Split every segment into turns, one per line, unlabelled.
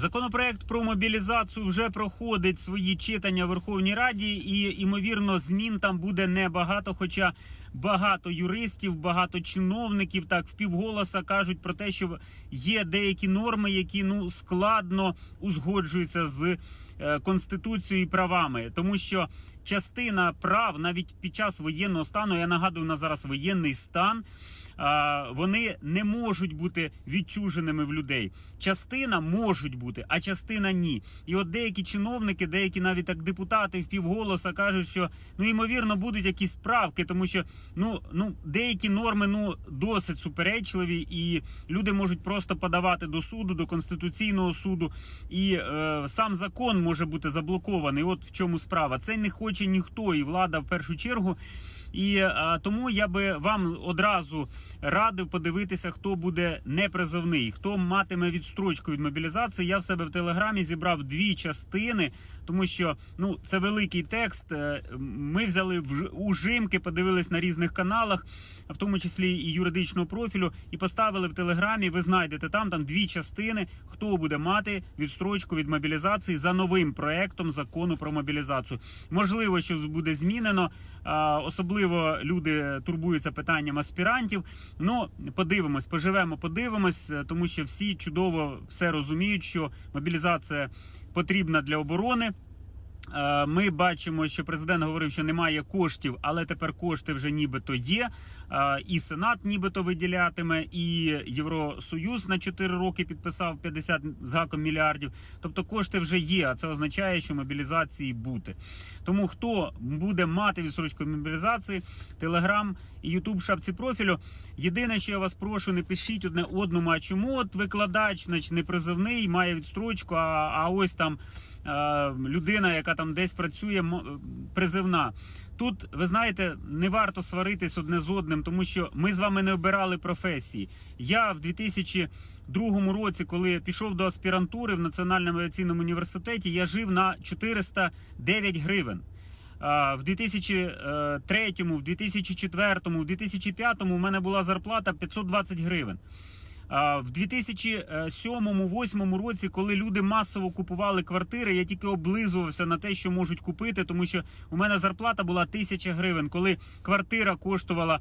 Законопроект про мобілізацію вже проходить свої читання в Верховній Раді, і ймовірно, змін там буде небагато. Хоча багато юристів, багато чиновників так впівголоса кажуть про те, що є деякі норми, які ну складно узгоджуються з е, конституцією і правами, тому що частина прав навіть під час воєнного стану, я нагадую, на зараз воєнний стан. Вони не можуть бути відчуженими в людей. Частина можуть бути, а частина ні. І от деякі чиновники, деякі навіть так депутати впівголоса кажуть, що ну ймовірно будуть якісь правки, тому що ну ну деякі норми ну досить суперечливі, і люди можуть просто подавати до суду, до конституційного суду, і е, сам закон може бути заблокований. От в чому справа. Це не хоче ніхто, і влада в першу чергу. І а, тому я би вам одразу радив подивитися, хто буде непризовний, хто матиме відстрочку від мобілізації. Я в себе в телеграмі зібрав дві частини, тому що ну це великий текст. Е, Ми взяли в ужимки, подивились на різних каналах, в тому числі і юридичного профілю, і поставили в телеграмі. Ви знайдете там там дві частини, хто буде мати відстрочку від мобілізації за новим проектом закону про мобілізацію. Можливо, що буде змінено. а, Особливо люди турбуються питанням аспірантів. Ну подивимось, поживемо, подивимось, тому що всі чудово все розуміють, що мобілізація потрібна для оборони. Е, Ми бачимо, що президент говорив, що немає коштів, але тепер кошти вже нібито є. Е, І Сенат нібито виділятиме, і Євросоюз на 4 роки підписав 50 з гаком мільярдів. Тобто кошти вже є, а це означає, що мобілізації бути. Тому хто буде мати відсрочку від мобілізації, телеграм і Ютуб шапці профілю. Єдине, що я вас прошу, не пишіть одне одному, а чому от викладач, значить, не призовний, має відстрочку, а, а ось там людина, яка там десь працює, призивна. Тут ви знаєте, не варто сваритись одне з одним, тому що ми з вами не обирали професії. Я в 2002 році, коли пішов до аспірантури в Національному авіаційному університеті, я жив на 409 гривень. В 2003, в 2004, в 2005 у мене була зарплата 520 гривень. В 2007-2008 році, коли люди масово купували квартири, я тільки облизувався на те, що можуть купити, тому що у мене зарплата була 1000 гривень, коли квартира коштувала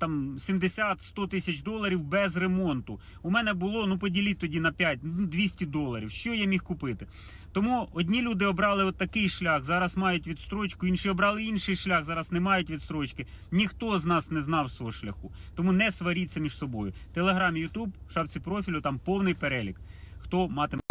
там 70-100 тисяч доларів без ремонту. У мене було, ну поділіть тоді на 5, ну, 200 доларів. Що я міг купити? Тому одні люди обрали от такий шлях, зараз мають відстрочку, інші обрали інший шлях, зараз не мають відстрочки. Ніхто з нас не знав свого шляху. Тому не сваріться між собою. Телеграм, Ютуб, в шапці профілю там повний перелік. Хто матиме.